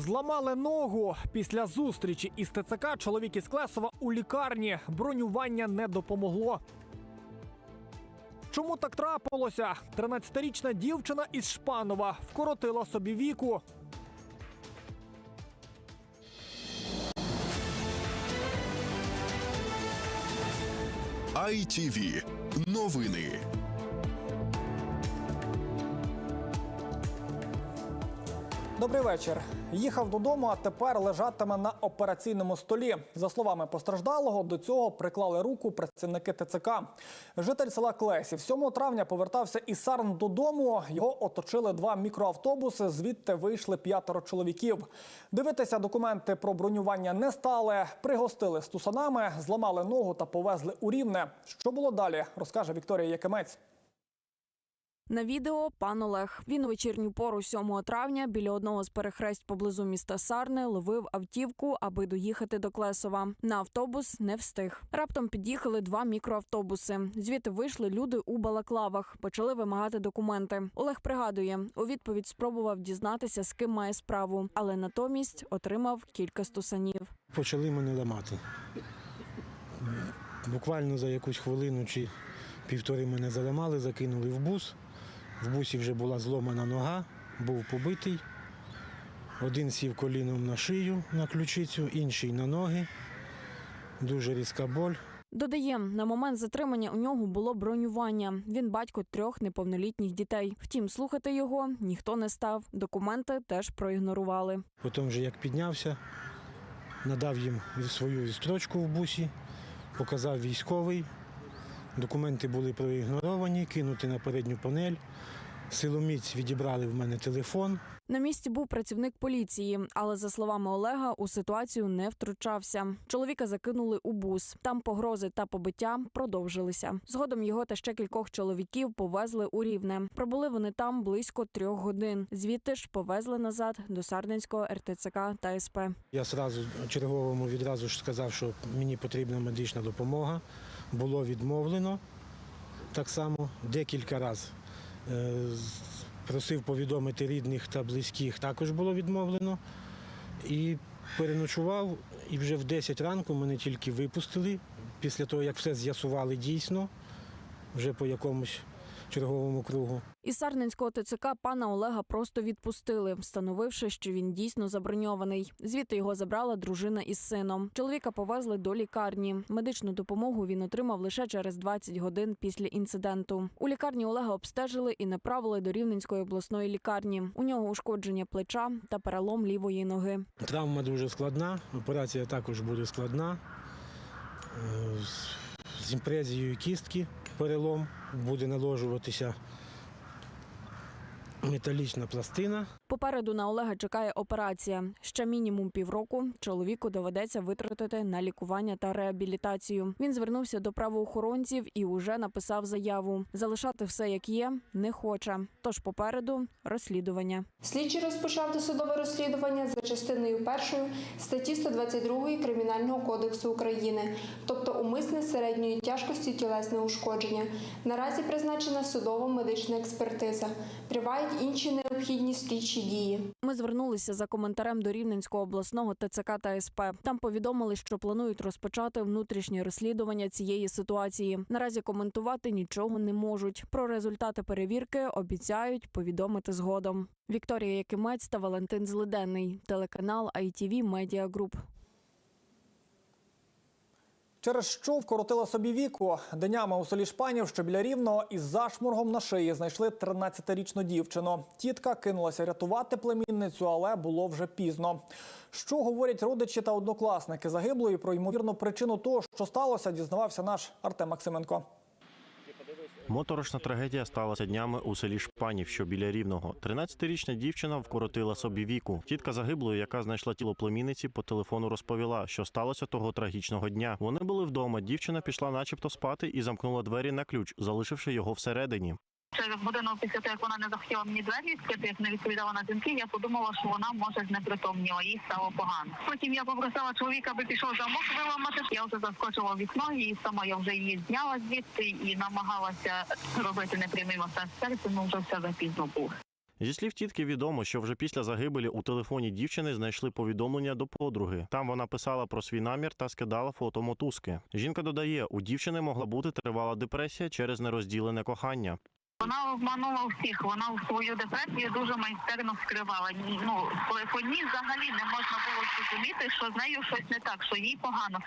Зламали ногу після зустрічі із ТЦК. Чоловік із Клесова у лікарні. Бронювання не допомогло. Чому так трапилося? 13-річна дівчина із Шпанова вкоротила собі віку. ITV. Новини. Добрий вечір. Їхав додому, а тепер лежатиме на операційному столі. За словами постраждалого, до цього приклали руку працівники ТЦК. Житель села Клесів 7 травня повертався із Сарн додому. Його оточили два мікроавтобуси. Звідти вийшли п'ятеро чоловіків. Дивитися документи про бронювання не стали. Пригостили стусанами, зламали ногу та повезли у рівне. Що було далі, розкаже Вікторія Якимець. На відео пан Олег. Він вечірню пору 7 травня біля одного з перехресть поблизу міста Сарни ловив автівку, аби доїхати до Клесова. На автобус не встиг. Раптом під'їхали два мікроавтобуси. Звідти вийшли люди у балаклавах, почали вимагати документи. Олег пригадує, у відповідь спробував дізнатися, з ким має справу, але натомість отримав кілька стусанів. почали мене ламати. Буквально за якусь хвилину чи півтори мене заламали, закинули в бус. В бусі вже була зломана нога, був побитий. Один сів коліном на шию, на ключицю, інший на ноги. Дуже різка боль. Додає, на момент затримання у нього було бронювання. Він батько трьох неповнолітніх дітей. Втім, слухати його ніхто не став. Документи теж проігнорували. Потім, вже як піднявся, надав їм свою відстрочку в бусі, показав військовий. Документи були проігноровані, кинуті на передню панель. Силоміць відібрали в мене телефон. На місці був працівник поліції, але за словами Олега, у ситуацію не втручався. Чоловіка закинули у бус. Там погрози та побиття продовжилися. Згодом його та ще кількох чоловіків повезли у рівне. Пробули вони там близько трьох годин. Звідти ж повезли назад до Сардинського РТЦК та СП. Я зразу черговому відразу ж сказав, що мені потрібна медична допомога. Було відмовлено так само декілька разів. Е, Просив повідомити рідних та близьких, також було відмовлено. І переночував, і вже в 10 ранку мене тільки випустили, після того, як все з'ясували дійсно, вже по якомусь черговому кругу. Із Сарненського ТЦК пана Олега просто відпустили, встановивши, що він дійсно заброньований. Звідти його забрала дружина із сином. Чоловіка повезли до лікарні. Медичну допомогу він отримав лише через 20 годин після інциденту. У лікарні Олега обстежили і направили до Рівненської обласної лікарні. У нього ушкодження плеча та перелом лівої ноги. Травма дуже складна, операція також буде складна. Е, з- З імпрезією кістки перелом буде наложуватися металічна пластина. Попереду на Олега чекає операція. Ще мінімум півроку чоловіку доведеться витратити на лікування та реабілітацію. Він звернувся до правоохоронців і уже написав заяву. Залишати все як є не хоче. Тож попереду розслідування. Слідчий розпочав досудове розслідування за частиною першою статті 122 Кримінального кодексу України, тобто умисне середньої тяжкості тілесне ушкодження. Наразі призначена судово медична експертиза. Тривають інші необхідні слідчі дії. Ми звернулися за коментарем до Рівненського обласного ТЦК та СП. Там повідомили, що планують розпочати внутрішнє розслідування цієї ситуації. Наразі коментувати нічого не можуть. Про результати перевірки обіцяють повідомити згодом. Вікторія Якимець та Валентин Злиденний, телеканал ITV Media Group. Через що вкоротила собі віку. Днями у селі Шпанів, що біля рівного, із зашморгом на шиї знайшли 13-річну дівчину. Тітка кинулася рятувати племінницю, але було вже пізно. Що говорять родичі та однокласники загиблої про ймовірну причину того, що сталося, дізнавався наш Артем Максименко. Моторошна трагедія сталася днями у селі Шпанів, що біля рівного. 13-річна дівчина вкоротила собі віку. Тітка загиблої, яка знайшла тіло племінниці, по телефону розповіла, що сталося того трагічного дня. Вони були вдома. Дівчина пішла, начебто, спати і замкнула двері на ключ, залишивши його всередині. Через годину після того, як вона не захотіла мені двері відкрити, як не відповідала на дзвінки, я подумала, що вона може знепритомніла, їй стало погано. Потім я попросила чоловіка, аби пішов замок виламати. Я вже заскочила вікно і сама я вже її зняла звідти і намагалася робити непрямий масаж серця, ну вже все запізно було. Зі слів тітки відомо, що вже після загибелі у телефоні дівчини знайшли повідомлення до подруги. Там вона писала про свій намір та скидала фото мотузки. Жінка додає, у дівчини могла бути тривала депресія через нерозділене кохання. Вона обманула всіх. Вона свою депресію дуже майстерно скривала. Ну по ній взагалі не можна було зрозуміти, що з нею щось не так, що їй погано.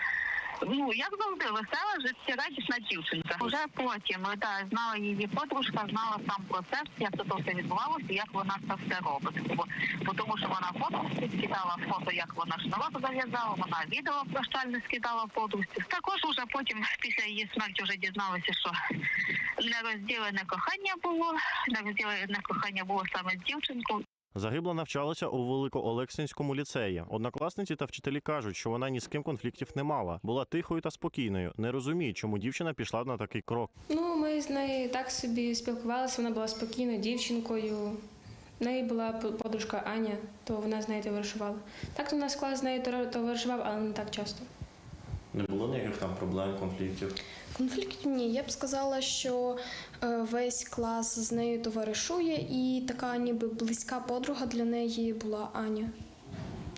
Ну як завжди, весела, життєрадісна дівчинка. Уже потім да, знала її подружка, знала сам процес, як це все відбувалося, як вона це все робить. Бо, тому, що вона подружці скидала фото, як вона шнурок зав'язала, вона відео прощальне скидала подружці. Також уже потім, після її смерті, вже дізналися, що нерозділене кохання було. Нерозділене кохання було саме з дівчинкою. Загибла навчалася у Великоолексинському ліцеї. Однокласниці та вчителі кажуть, що вона ні з ким конфліктів не мала, була тихою та спокійною. Не розуміють, чому дівчина пішла на такий крок. Ну, ми з нею так собі спілкувалися, вона була спокійною дівчинкою. В неї була подружка Аня, то вона з нею товаришувала. Так то в нас клас з нею товар- товаришував, але не так часто. Не було ніяких там проблем, конфліктів. Конфліктів ні. Я б сказала, що е, весь клас з нею товаришує, і така ніби близька подруга для неї була Аня,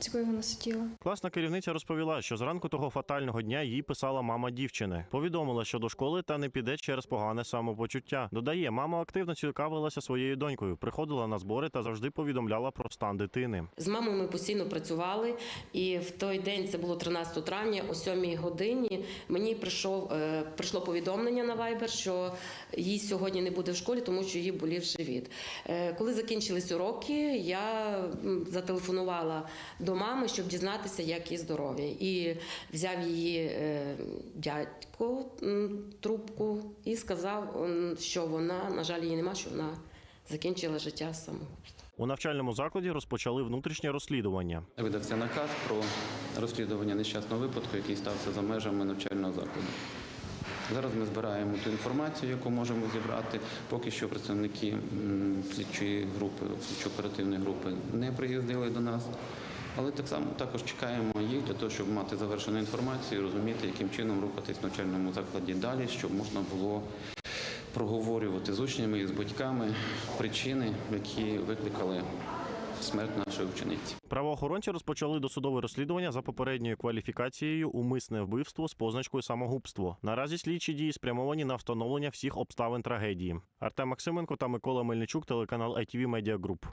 з якою вона сиділа. Класна керівниця розповіла, що зранку того фатального дня їй писала мама дівчини. Повідомила, що до школи та не піде через погане самопочуття. Додає, мама активно цікавилася своєю донькою, приходила на збори та завжди повідомляла про стан дитини. З мамою ми постійно працювали, і в той день це було 13 травня, о 7 годині. Мені прийшов е, прийшло повідомлення на Viber, що їй сьогодні не буде в школі, тому що їй болів живіт. Е, коли закінчились уроки, я зателефонувала до мами, щоб дізнатися, як її здоров'я. І взяв її е, дядько трубку і сказав, що вона, на жаль, її нема, що вона закінчила життя самогубством. У навчальному закладі розпочали внутрішнє розслідування. Видався наказ про розслідування нещасного випадку, який стався за межами навчального закладу. Зараз ми збираємо ту інформацію, яку можемо зібрати. Поки що представники слідчої групи, слідчо-оперативної групи не приїздили до нас. Але так само також чекаємо їх для того, щоб мати завершену інформацію, розуміти, яким чином рухатись в навчальному закладі далі, щоб можна було проговорювати з учнями і з батьками причини, які викликали смерть нашої учениці. Правоохоронці розпочали досудове розслідування за попередньою кваліфікацією умисне вбивство з позначкою самогубство. Наразі слідчі дії спрямовані на встановлення всіх обставин трагедії. Артем Максименко та Микола Мельничук, телеканал ITV Media Group.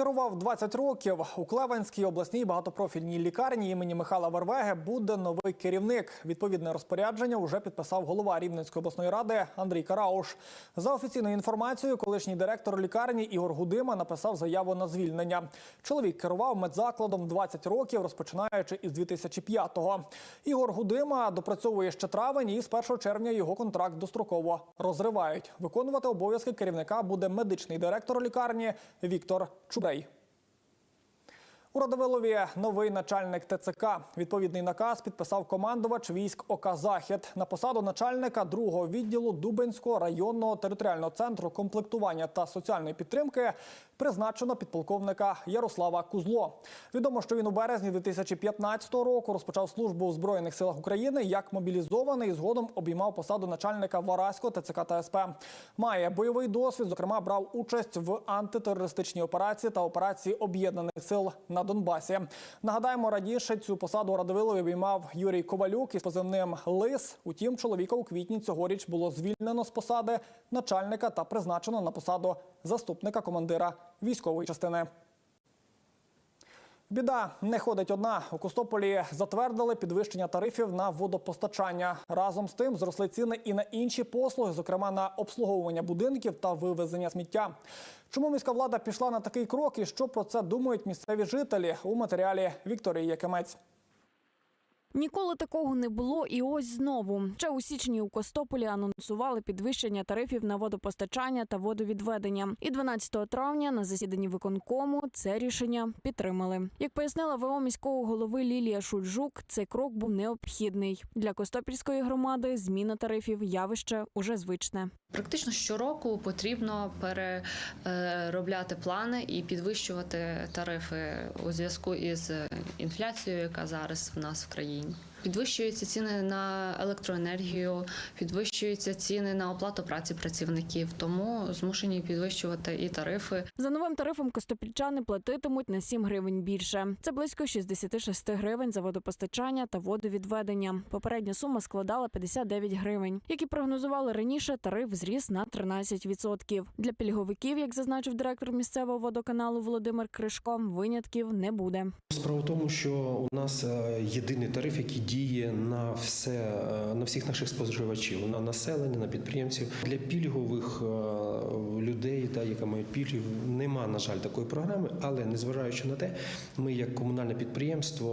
Керував 20 років у Клеванській обласній багатопрофільній лікарні імені Михайла Вервеги буде новий керівник. Відповідне розпорядження вже підписав голова Рівненської обласної ради Андрій Карауш. За офіційною інформацією, колишній директор лікарні Ігор Гудима написав заяву на звільнення. Чоловік керував медзакладом 20 років, розпочинаючи із 2005-го. Ігор Гудима допрацьовує ще травень, і з 1 червня його контракт достроково розривають. Виконувати обов'язки керівника буде медичний директор лікарні Віктор Чубрей. У Радовилові новий начальник ТЦК. Відповідний наказ підписав командувач військ ОК Захід на посаду начальника другого відділу Дубенського районного територіального центру комплектування та соціальної підтримки. Призначено підполковника Ярослава Кузло. Відомо, що він у березні 2015 року розпочав службу у збройних силах України як мобілізований. і Згодом обіймав посаду начальника Вараського ТЦК та СП. Має бойовий досвід. Зокрема, брав участь в антитерористичній операції та операції об'єднаних сил на Донбасі. Нагадаємо, раніше цю посаду Радовилові обіймав Юрій Ковалюк із позивним Лис. Утім, чоловіка у квітні цьогоріч було звільнено з посади начальника та призначено на посаду заступника командира військової частини. Біда не ходить одна. У Костополі затвердили підвищення тарифів на водопостачання. Разом з тим зросли ціни і на інші послуги, зокрема на обслуговування будинків та вивезення сміття. Чому міська влада пішла на такий крок і що про це думають місцеві жителі у матеріалі Вікторії Якимець? Ніколи такого не було, і ось знову. Ще у січні у Костополі анонсували підвищення тарифів на водопостачання та водовідведення. І 12 травня на засіданні виконкому це рішення підтримали. Як пояснила ВО міського голови Лілія Шульжук, цей крок був необхідний для Костопільської громади. Зміна тарифів явище уже звичне. Практично щороку потрібно переробляти плани і підвищувати тарифи у зв'язку із інфляцією, яка зараз в нас в країні. morning Підвищуються ціни на електроенергію, підвищуються ціни на оплату праці працівників, тому змушені підвищувати і тарифи. За новим тарифом костопільчани платитимуть на 7 гривень більше. Це близько 66 гривень за водопостачання та водовідведення. Попередня сума складала 59 гривень. Як і прогнозували раніше, тариф зріс на 13%. Для пільговиків, як зазначив директор місцевого водоканалу Володимир Кришко, винятків не буде. Справа в тому, що у нас е, єдиний тариф, який діє на все е, на всіх наших споживачів, на населення, на підприємців. Для пільгових е, людей, та які мають пільги, нема на жаль такої програми. Але незважаючи на те, ми як комунальне підприємство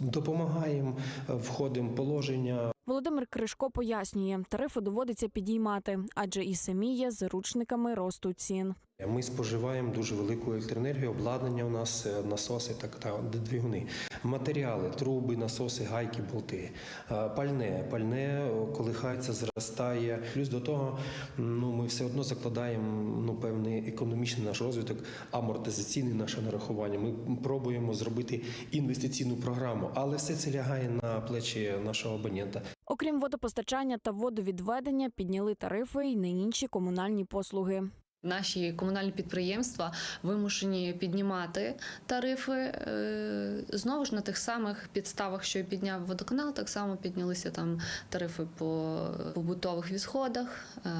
допомагаємо, е, входимо в положення. Володимир Кришко пояснює, тарифи доводиться підіймати, адже і самі є заручниками росту цін. Ми споживаємо дуже велику електроенергію, обладнання у нас е, насоси, так та двигуни, матеріали, труби, насоси, гайки, болти, е, пальне. Пальне е, колихається, зростає. Плюс до того, ну ми все одно закладаємо ну певний економічний наш розвиток, амортизаційне наше нарахування. Ми пробуємо зробити інвестиційну програму, але все це лягає на плечі нашого абонента. Окрім водопостачання та водовідведення, підняли тарифи й на інші комунальні послуги. Наші комунальні підприємства вимушені піднімати тарифи е, знову ж на тих самих підставах, що підняв водоканал. Так само піднялися там тарифи по побутових відходах. е,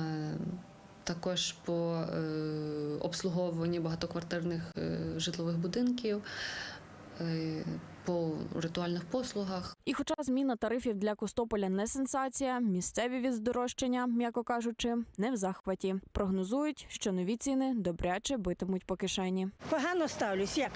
Також по е, обслуговуванні багатоквартирних житлових будинків, по ритуальних послугах. І хоча зміна тарифів для Костополя не сенсація, місцеві від здорожчання, м'яко кажучи, не в захваті. Прогнозують, що нові ціни добряче битимуть по кишені. Погано ставлюсь. Як?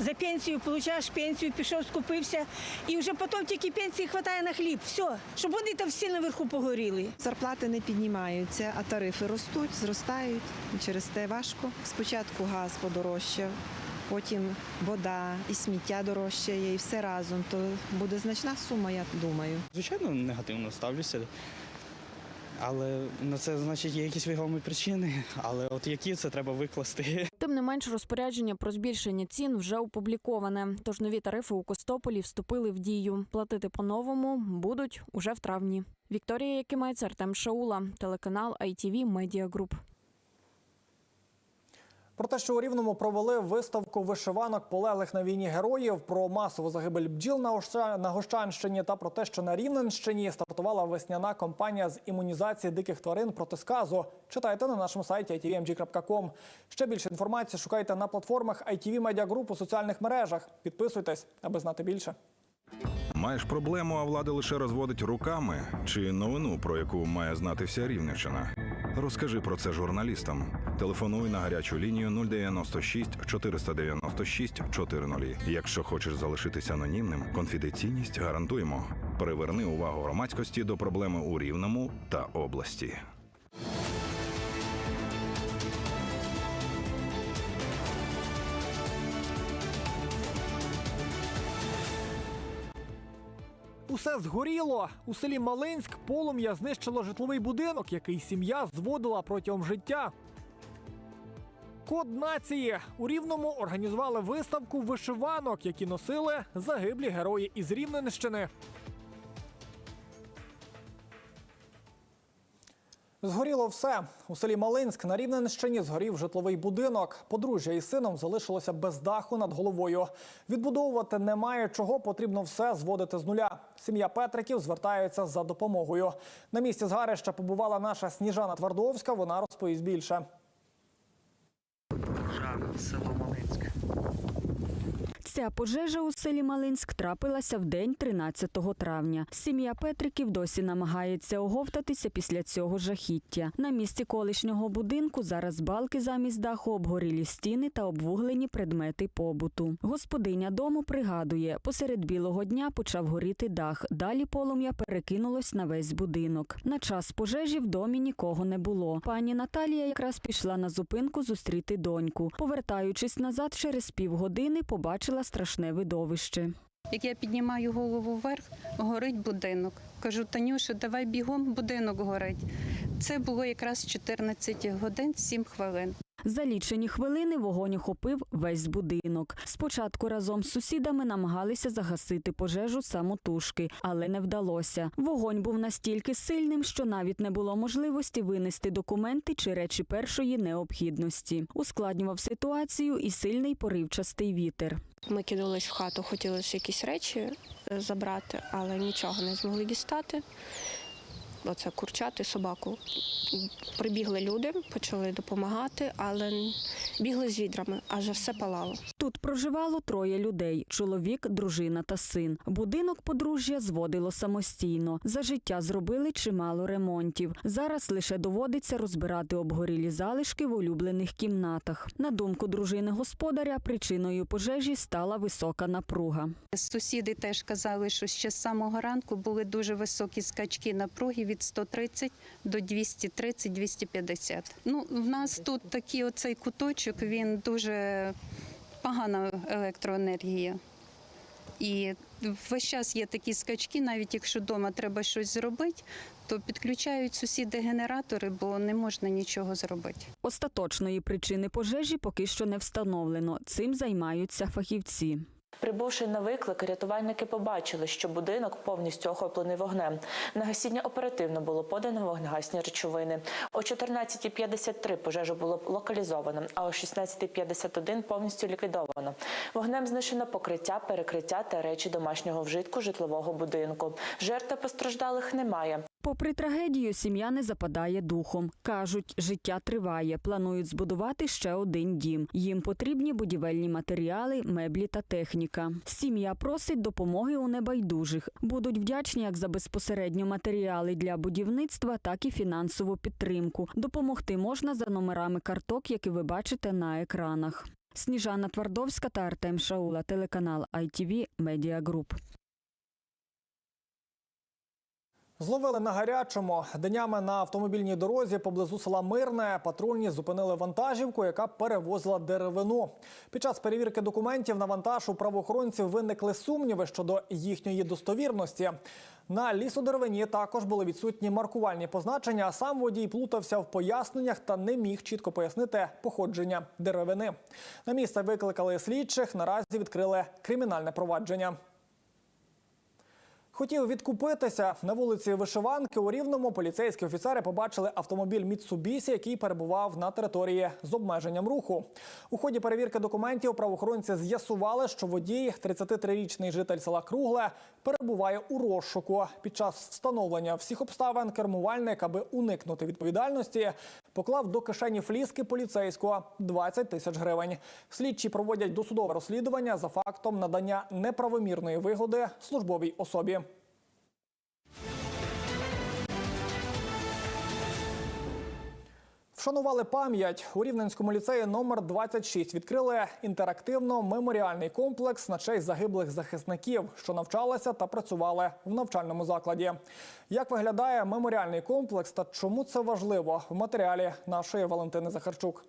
За пенсію получаєш пенсію, пішов, скупився, і вже потім тільки пенсії вистачає на хліб. Все, щоб вони там всі наверху погоріли. Зарплати не піднімаються, а тарифи ростуть, зростають. І Через те важко. Спочатку газ подорожчав, потім вода і сміття дорожчає, і все разом. То буде значна сума, я думаю. Звичайно, негативно ставлюся. Але на це, значить, є якісь вагомі причини. Але от які це треба викласти. Тим не менш, розпорядження про збільшення цін вже опубліковане. Тож нові тарифи у Костополі вступили в дію. Платити по-новому будуть уже в травні. Вікторія Якимець, Артем Шаула, телеканал ITV Media Group. Про те, що у Рівному провели виставку вишиванок полеглих на війні героїв, про масову загибель бджіл на Оща- Гощанщині та про те, що на Рівненщині стартувала весняна кампанія з імунізації диких тварин проти сказу. Читайте на нашому сайті itvmg.com. Ще більше інформації шукайте на платформах ITV Media Group у соціальних мережах. Підписуйтесь, аби знати більше. Маєш проблему, а влада лише розводить руками чи новину, про яку має знати вся Рівненщина? Розкажи про це журналістам. Телефонуй на гарячу лінію 096 496 400. Якщо хочеш залишитися анонімним, конфіденційність гарантуємо. Приверни увагу громадськості до проблеми у Рівному та області. Усе згоріло. У селі Малинськ полум'я знищило житловий будинок, який сім'я зводила протягом життя. Код нації у Рівному організували виставку вишиванок, які носили загиблі герої із Рівненщини. Згоріло все. У селі Малинськ на Рівненщині згорів житловий будинок. Подружжя із сином залишилося без даху над головою. Відбудовувати немає чого, потрібно все зводити з нуля. Сім'я Петриків звертається за допомогою. На місці згарища побувала наша Сніжана Твардовська. Вона розповість більше. село Малинськ. Ця пожежа у селі Малинськ трапилася в день 13 травня. Сім'я Петриків досі намагається оговтатися після цього жахіття. На місці колишнього будинку зараз балки замість даху, обгорілі стіни та обвуглені предмети побуту. Господиня дому пригадує, посеред білого дня почав горіти дах. Далі полум'я перекинулось на весь будинок. На час пожежі в домі нікого не було. Пані Наталія якраз пішла на зупинку зустріти доньку. Повертаючись назад, через півгодини побачила страшне видовище. Як я піднімаю голову вверх, горить будинок. Кажу, Танюша, давай бігом, будинок горить. Це було якраз 14 годин 7 хвилин. За лічені хвилини вогонь охопив весь будинок. Спочатку разом з сусідами намагалися загасити пожежу самотужки, але не вдалося. Вогонь був настільки сильним, що навіть не було можливості винести документи чи речі першої необхідності. Ускладнював ситуацію і сильний поривчастий вітер. Ми кинулись в хату, хотіли ж якісь речі е, забрати, але нічого не змогли дістати. Оце курчати, собаку. Прибігли люди, почали допомагати, але бігли з відрами, аж все палало. Тут проживало троє людей: чоловік, дружина та син. Будинок подружжя зводило самостійно. За життя зробили чимало ремонтів. Зараз лише доводиться розбирати обгорілі залишки в улюблених кімнатах. На думку дружини господаря, причиною пожежі стала висока напруга. Сусіди теж казали, що ще з самого ранку були дуже високі скачки напруги від 130 до 230-250. Ну, в нас тут такий оцей куточок, він дуже погана електроенергія. І весь час є такі скачки, навіть якщо вдома треба щось зробити, то підключають сусіди генератори, бо не можна нічого зробити. Остаточної причини пожежі поки що не встановлено. Цим займаються фахівці. Прибувши на виклик, рятувальники побачили, що будинок повністю охоплений вогнем. На гасіння оперативно було подано вогнегасні речовини. О 14.53 пожежу було локалізовано, а о 16.51 повністю ліквідовано. Вогнем знищено покриття, перекриття та речі домашнього вжитку житлового будинку. Жертв постраждалих немає. Попри трагедію, сім'я не западає духом. Кажуть, життя триває. Планують збудувати ще один дім. Їм потрібні будівельні матеріали, меблі та техніка. Сім'я просить допомоги у небайдужих. Будуть вдячні як за безпосередньо матеріали для будівництва, так і фінансову підтримку. Допомогти можна за номерами карток, які ви бачите на екранах. Сніжана Твардовська та Артем Шаула, телеканал ITV Media Group. Зловили на гарячому. Днями на автомобільній дорозі поблизу села Мирне патрульні зупинили вантажівку, яка перевозила деревину. Під час перевірки документів на вантаж у правоохоронців виникли сумніви щодо їхньої достовірності. На лісодеревині також були відсутні маркувальні позначення. а Сам водій плутався в поясненнях та не міг чітко пояснити походження деревини. На місце викликали слідчих. Наразі відкрили кримінальне провадження. Хотів відкупитися на вулиці Вишиванки у Рівному. Поліцейські офіцери побачили автомобіль Мітсубісі, який перебував на території з обмеженням руху. У ході перевірки документів правоохоронці з'ясували, що водій, 33-річний житель села Кругле, перебуває у розшуку. Під час встановлення всіх обставин кермувальник, аби уникнути відповідальності, поклав до кишені фліски поліцейського 20 тисяч гривень. Слідчі проводять досудове розслідування за фактом надання неправомірної вигоди службовій особі. Вшанували пам'ять у Рівненському ліцеї номер 26 Відкрили інтерактивно-меморіальний комплекс на честь загиблих захисників, що навчалися та працювали в навчальному закладі. Як виглядає меморіальний комплекс та чому це важливо в матеріалі нашої Валентини Захарчук?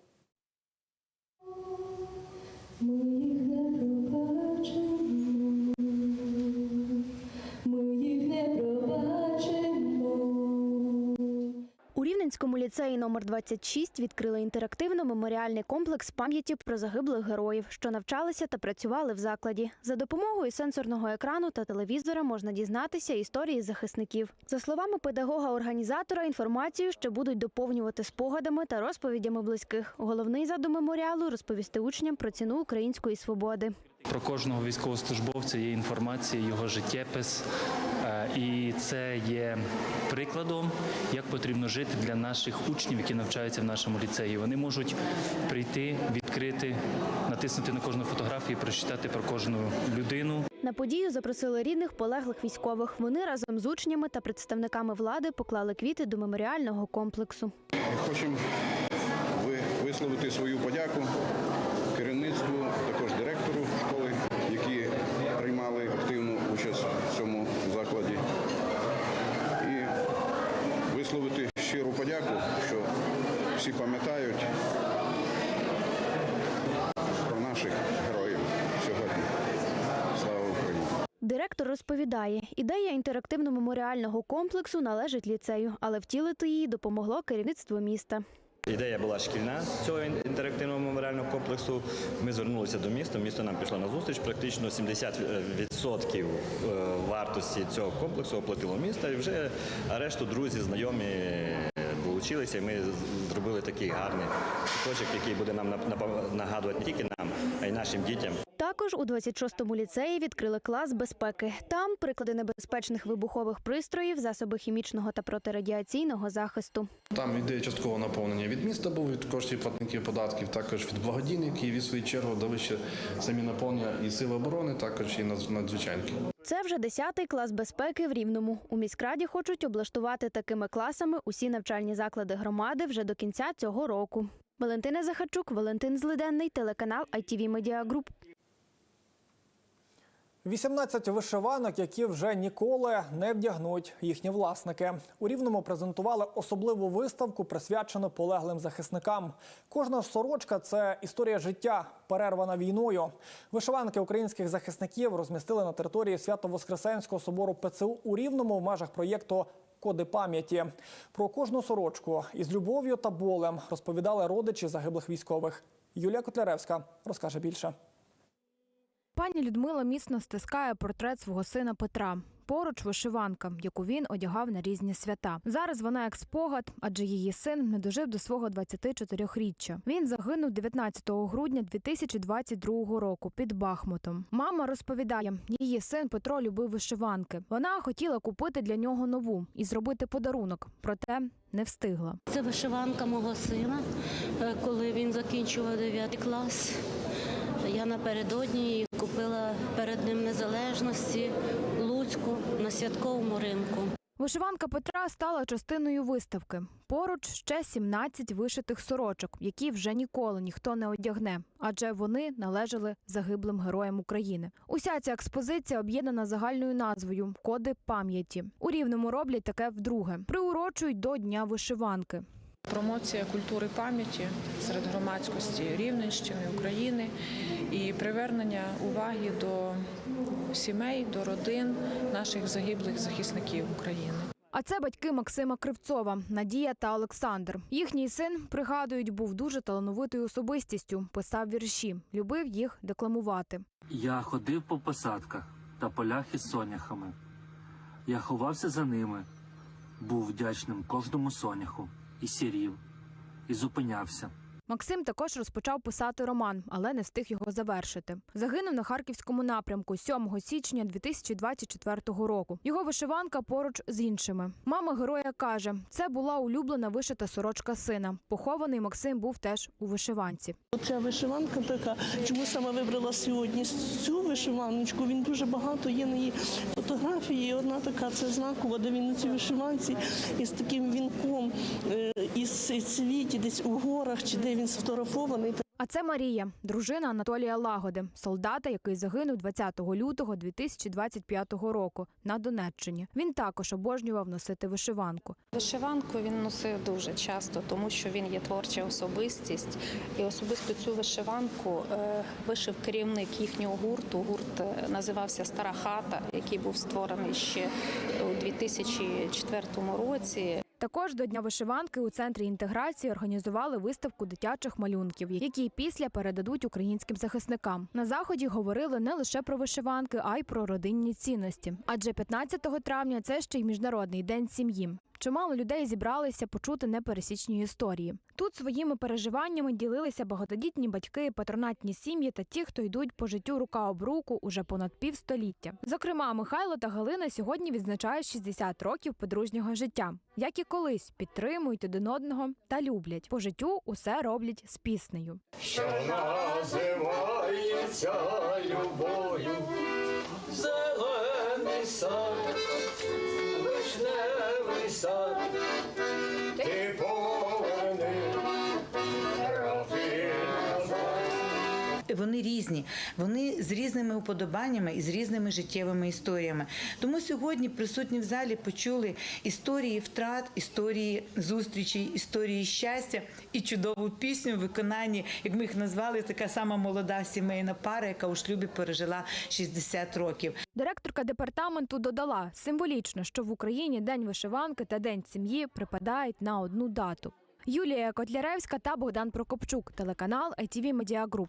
У Рівненському ліцеї номер 26 відкрили інтерактивно-меморіальний комплекс пам'яті про загиблих героїв, що навчалися та працювали в закладі. За допомогою сенсорного екрану та телевізора можна дізнатися історії захисників. За словами педагога-організатора, інформацію ще будуть доповнювати спогадами та розповідями близьких. Головний задум меморіалу розповісти учням про ціну української свободи. Про кожного військовослужбовця є інформація, його життєпис, Е, і це є прикладом, як потрібно жити для наших учнів, які навчаються в нашому ліцеї. Вони можуть прийти, відкрити, натиснути на кожну фотографію, прочитати про кожну людину. На подію запросили рідних полеглих військових. Вони разом з учнями та представниками влади поклали квіти до меморіального комплексу. Хочемо висловити свою подяку керівництву, також директору подяку, що всі пам'ятають про наших героїв сьогодні. Слава Україні! Директор розповідає, ідея інтерактивно-меморіального комплексу належить ліцею, але втілити її допомогло керівництво міста. Ідея була шкільна цього інтерактивного меморіального комплексу. Ми звернулися до міста. Місто нам пішло на зустріч. Практично 70% е, вартості цього комплексу оплатило місто. І вже решту друзі, знайомі е, долучилися. І ми зробили такий гарний куточок, який буде нам напа- нагадувати не тільки нам, а й нашим дітям. Також у 26-му ліцеї відкрили клас безпеки. Там приклади небезпечних вибухових пристроїв, засоби хімічного та протирадіаційного захисту. Там йде часткове наповнення від міста, був від коштів платників податків, також від благодійників, і в свою чергу дали ще самі наповнення і сили оборони, також і надз- надзвичайники. Це вже 10-й клас безпеки в Рівному. У міськраді хочуть облаштувати такими класами усі навчальні заклади громади вже до кінця цього року. Валентина Захарчук, Валентин Злиденний, телеканал ITV Media Group. 18 вишиванок, які вже ніколи не вдягнуть їхні власники. У Рівному презентували особливу виставку, присвячену полеглим захисникам. Кожна сорочка це історія життя, перервана війною. Вишиванки українських захисників розмістили на території Свято-Воскресенського собору ПЦУ у Рівному в межах проєкту Коди пам'яті про кожну сорочку із любов'ю та болем розповідали родичі загиблих військових. Юлія Котляревська розкаже більше. Пані Людмила міцно стискає портрет свого сина Петра. Поруч вишиванка, яку він одягав на різні свята. Зараз вона як спогад, адже її син не дожив до свого 24-річчя. Він загинув 19 грудня 2022 року під Бахмутом. Мама розповідає, її син Петро любив вишиванки. Вона хотіла купити для нього нову і зробити подарунок, проте не встигла. Це вишиванка мого сина, е, коли він закінчував 9 клас. Я напередодні купила перед Днем Незалежності Луцьку на святковому ринку. Вишиванка Петра стала частиною виставки. Поруч ще 17 вишитих сорочок, які вже ніколи ніхто не одягне, адже вони належали загиблим героям України. Уся ця експозиція об'єднана загальною назвою Коди пам'яті. У рівному роблять таке вдруге. Приурочують до Дня вишиванки. Промоція культури пам'яті серед громадськості Рівненщини, України і привернення уваги до сімей, до родин наших загиблих захисників України. А це батьки Максима Кривцова, Надія та Олександр. Їхній син, пригадують, був дуже талановитою особистістю, писав вірші, любив їх декламувати. Я ходив по посадках та полях із соняхами. Я ховався за ними, був вдячним кожному соняху, і сірів, і зупинявся. Максим також розпочав писати роман, але не встиг його завершити. Загинув на харківському напрямку 7 січня 2024 року. Його вишиванка поруч з іншими. Мама героя каже, це була улюблена вишита сорочка сина. Похований Максим був теж у вишиванці. Оця вишиванка така, чому саме вибрала сьогодні цю вишиваночку. Він дуже багато є на її фотографії. І одна така це знакова, де він на цій вишиванці із таким вінком е, із цвіті, десь у горах, чи де він сфотографований. А це Марія, дружина Анатолія Лагоди, солдата, який загинув 20 лютого 2025 року на Донеччині. Він також обожнював носити вишиванку. Вишиванку він носив дуже часто, тому що він є творча особистість. І особисто цю вишиванку е, вишив керівник їхнього гурту. Гурт е, називався Стара хата, який був створений ще у 2004 році. Також до Дня вишиванки у центрі інтеграції організували виставку дитячих малюнків, які після передадуть українським захисникам. На заході говорили не лише про вишиванки, а й про родинні цінності. Адже 15 травня це ще й міжнародний день сім'ї. Чимало людей зібралися почути непересічні історії. Тут своїми переживаннями ділилися багатодітні батьки, патронатні сім'ї та ті, хто йдуть по життю рука об руку уже понад півстоліття. Зокрема, Михайло та Галина сьогодні відзначають 60 років подружнього життя. Як і колись підтримують один одного та люблять. По життю усе роблять з піснею. що називається любов'ю. Зелений сад, вишневий сад, Вони різні, вони з різними уподобаннями і з різними життєвими історіями. Тому сьогодні присутні в залі почули історії втрат, історії зустрічей, історії щастя і чудову пісню в виконанні, як ми їх назвали, така сама молода сімейна пара, яка у шлюбі пережила 60 років. Директорка департаменту додала символічно, що в Україні день вишиванки та день сім'ї припадають на одну дату. Юлія Котляревська та Богдан Прокопчук, телеканал ITV Media Group.